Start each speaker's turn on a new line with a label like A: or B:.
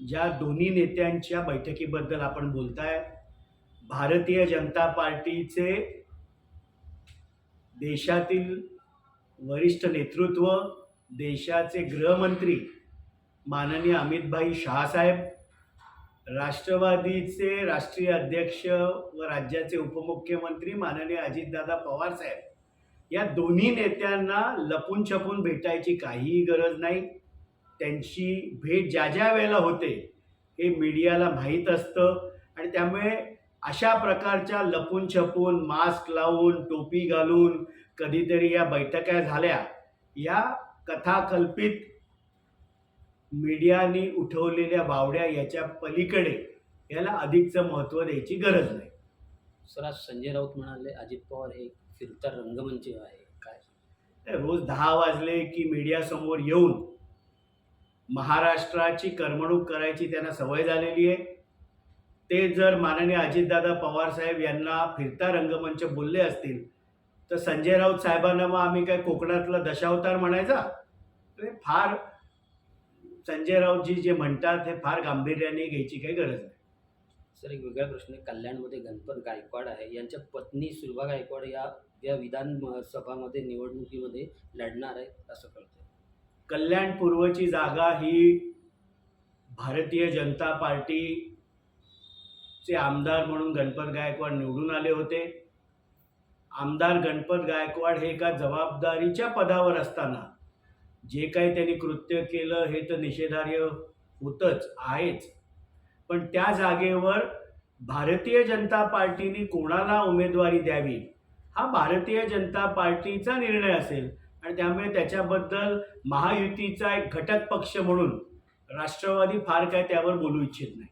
A: ज्या दोन्ही नेत्यांच्या बैठकीबद्दल आपण बोलताय भारतीय जनता पार्टीचे देशातील वरिष्ठ नेतृत्व देशाचे गृहमंत्री माननीय अमितभाई शहासाहेब राष्ट्रवादीचे राष्ट्रीय अध्यक्ष व राज्याचे उपमुख्यमंत्री माननीय अजितदादा पवार साहेब या दोन्ही नेत्यांना लपून छपून भेटायची काहीही गरज नाही. त्यांची भेट ज्या ज्या वेळेला होते हे मीडियाला माहीत असतं आणि त्यामुळे अशा प्रकारच्या लपून छपून मास्क लावून टोपी घालून कधीतरी या बैठका झाल्या या कथाकल्पित मीडियाने उठवलेल्या बावड्या याच्या पलीकडे याला अधिकचं महत्त्व द्यायची गरज नाही.
B: सर आज संजय राऊत म्हणाले अजित पवार हे फिरता रंगमंच आहे. काय?
A: रोज दहा वाजले की मीडियासमोर येऊन महाराष्ट्राची करमणूक करायची त्यांना सवय झालेली आहे. ते जर माननीय अजितदादा पवारसाहेब यांना फिरता रंगमंच बोलले असतील तर संजय राऊत साहेबांना मग आम्ही काय कोकणातला दशावतार म्हणायचा? ते फार संजय राऊतजी जे म्हणतात हे फार गांभीर्याने घ्यायची काही गरज नाही.
B: सर एक वेगळा प्रश्न आहे. कल्याणमध्ये गणपत गायकवाड आहे. यांच्या पत्नी सुलभा गायकवाड या या विधान म- सभामध्ये निवडणुकीमध्ये लढणार आहेत असं कळतं
A: कल्याण पूर्वची जागा ही भारतीय जनता पार्टीचे आमदार म्हणून गणपत गायकवाड निवडून आले होते. आमदार गणपत गायकवाड हे एका जबाबदारीच्या पदावर असताना जे काही त्यांनी कृत्य केलं हे तर निषेधार्य होतंच आहेच. पण त्या जागेवर भारतीय जनता पार्टीने कोणाला उमेदवारी द्यावी? हा भारतीय जनता पार्टीचा निर्णय असेल. आणि त्यामुळे त्याच्याबद्दल महायुतीचा एक घटक पक्ष म्हणून राष्ट्रवादी फार काय त्यावर बोलू इच्छित नाही.